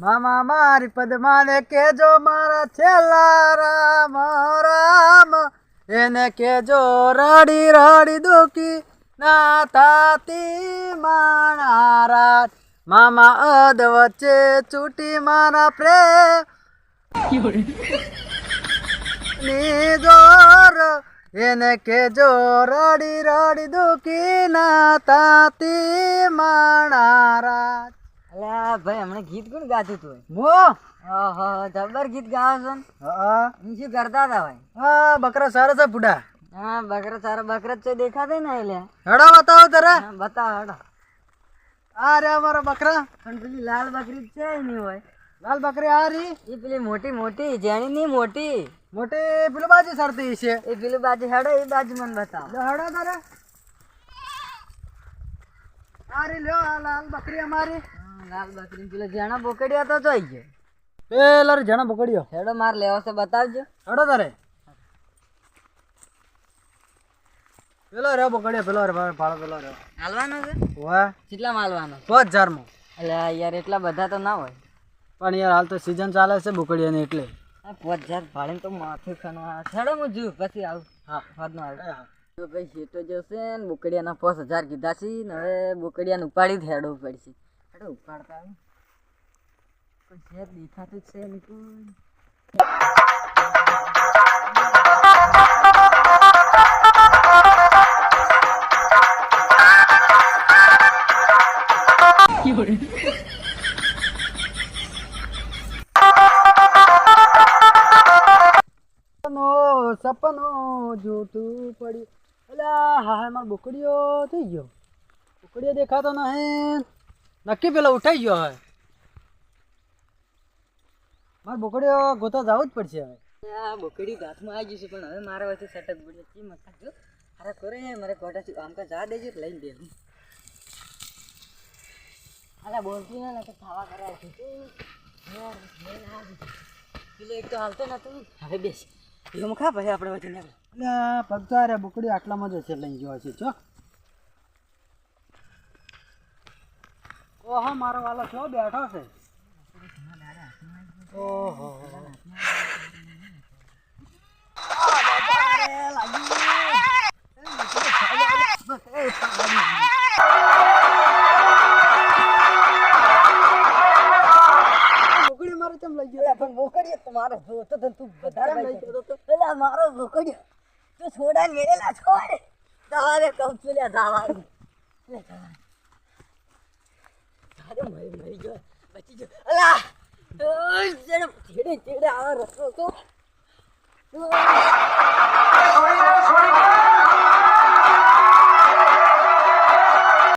મામા મારી પદ્માને કેજો મારા છેલ્લા રામ રામ. એને કેજો રડી રડી દુખી ના તાતી મારા મામા અદ વચ્ચે છૂટી મારા પ્રેમ. ની જોર. એને કેજો રડી રડી દુખી ના તાતી માણારા અલ્યા ભાઈ હમણાં ગીત કોણ ગાતું તું મો ઓહો જબર ગીત ગાવો છો ને? હા હું. શું કરતા હતા ભાઈ? હા બકરા સારા છે બુડા હા બકરા તારા બકરા છે દેખાતા ને એટલે હેડો બતાવો તારે બતાવો હેડો. આ રે અમારા બકરા. પણ પેલી લાલ બકરી છે નહીં હોય. લાલ બકરી આ રી? એ પેલી મોટી મોટી જેણી ની મોટી. મોટી પેલું બાજુ સરતી છે. એ પેલું બાજુ હડો એ બાજુ મને બતાવો. હડો તારે. આ રી લ્યો આ લાલ બકરી અમારી. લાલ બકરી પેલો જેણા બોકડ્યો તો જોઈ ગયો. પેલા રે જણા બોકડ્યો. હેડો માર લેવો છે બતાવજો. હેડો તારે. પેલો રે બોકડ્યો પેલો રે ભાડો પેલો રે હાલવાનો છે? વાહ કેટલા માલવાનો પાંચ હજારમાં. અલ્યા યાર એટલા બધા તો ના હોય. પણ યાર હાલ તો સિઝન ચાલે છે બુકડીયાની એટલે. પાંચ હજાર ભાડે તો માથું ખાના છેડો હું જુ પછી આવું. હા. વાદનો આવે તો ભાઈ શેઠો જશે ને બોકડિયાના પાંચ હજાર કીધા છે ને હવે બોકડિયાને ઉપાડી જ હેડવું પડશે. હેડો ઉપાડતા કોઈ શેર દેખાતું છે નહીં સપનો જૂઠું પડ્યું. અલ્યા હા હા મારો બોકડીઓ થઈ ગયો. બોકડીઓ દેખાતો નહીં. નક્કી પેલો ઉઠાઈ ગયો હવે. મારે બુકડીયો ગોતો જવું જ પડશે હવે. આ બોકડી હાથમાં આવી ગયું છે પણ હવે મારા વચ્ચે સટક પડ્યો ચી મત જો અરે કરે મારે કોટાથી આમ કા જા દેજો લઈને દે અરે બોલતી ના કે ખાવા કરાય છે પેલો એક તો હાલતો નતું. હવે બેસ. એમ ખા પછી આપણે વચ્ચે નીકળ. પગતા રે બુકડી આટલામાં જ છે લઈ ગયો છે ચો. ઓહો, મારો વાલો છો બેઠો છે? ઓહો. મારે તમારો જોતો તો તું વધારે લઈ ગયો તો. પેલા મારો બોકડીએ તું છોડા મેળેલા છોડ તારે કઉ છું, લે તારે મરી મરી ગયો બચી ગયો અલા! જેડે છેડે આ રસ્તો